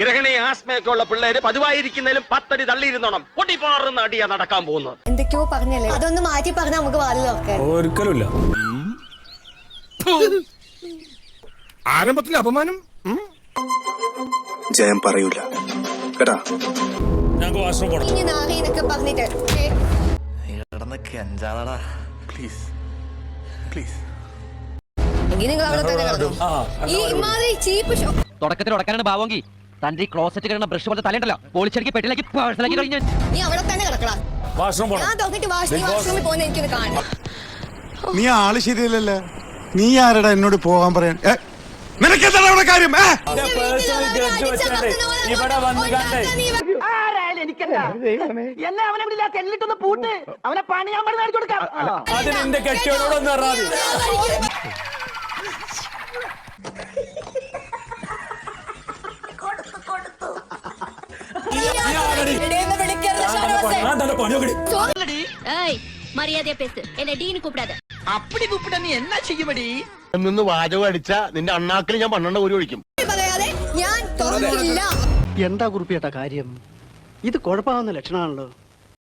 ഗ്രഹണി ആസ്മയൊക്കെ ഉള്ള പിള്ളേര് പതിവായിരിക്കുന്നതിലും പത്തടി തള്ളിയിരുന്നോണം. പൊട്ടിപ്പാറുന്ന അടിയാ നടക്കാൻ പോകുന്നത്. എന്തൊക്കെയോ പറഞ്ഞല്ലേ? അതൊന്ന് മാറ്റി പറഞ്ഞാൽ നമുക്ക് ഒരിക്കലുമില്ല. ആരംഭത്തിൽ അപമാനം? ജയം പറയൂല. കേട്ടാ ഞങ്ങൾക്ക് വാഷ്റൂം പോകണം ഇനി നാറി എന്നൊക്കെ പറഞ്ഞിട്ട്. ഏ, പ്ലീസ്. പ്ലീസ്. എങ്കിൽ നിങ്ങൾ അവിടെ തന്നെ കിടന്നു. ആ ഈ ഇമാതിരി ചീപ്പ് ഷോ തുടക്കത്തിൽ ഉടക്കാനാണ് ഭാവമെങ്കിൽ തന്റെ ഈ ക്ലോസറ്റ് കിടന്ന ബ്രഷ് പോലെ തലയുണ്ടല്ലോ. പൊളിച്ചടിക്ക് പെട്ടിലേക്ക് പേഴ്സലാക്കി കഴിഞ്ഞു നീ അവിടെ തന്നെ കിടക്കടാ. വാഷ്റൂം ഞാൻ തുറന്നിട്ട് വാഷ് വാഷ്റൂമിൽ പോകുന്ന എനിക്കൊന്ന് കാണണം. നീ ആൾ ശരിയല്ലല്ലേ. നീ ആരടാ എന്നോട് പോകാൻ പറയാൻ? ഏ, നിനക്കെന്താണ് അവിടെ കാര്യം? ഏ? പേഴ്സണൽ ഗ്രഡ്ജ് വെച്ചാണ്ട് ഇവിടെ വന്ന് കണ്ടേ. ആരായാലും എനിക്കെന്താ? എന്നെ അവനെ ഇവിടെ എന്നിട്ടൊന്ന് പൂട്ട്. അവനെ പണി ഞാൻ പറഞ്ഞ് കാണിച്ചു കൊടുക്കാം. ആ. അതിന് എന്റെ കെട്ടിയോടൊന്ന് മതി ഞാൻ തന്നെ പണിയൊക്കെ ஏய் மரியாதையா பேசு என்ன டீனு கூப்பிடாத അപ്പടി കുപ്പിട്ട നീ എന്നാ ചെയ്യുമടി നിന്ന് വാചകം അടിച്ച നിന്റെ അണ്ണാക്കിൽ ഞാൻ പന്ത്രണ്ട് ഒരു ഒഴിക്കും പറയാതെ ഞാൻ തുറന്നില്ല എന്താ കുറിപ്പിയേട്ട കാര്യം ഇത് കുഴപ്പമാവുന്ന ലക്ഷണമാണല്ലോ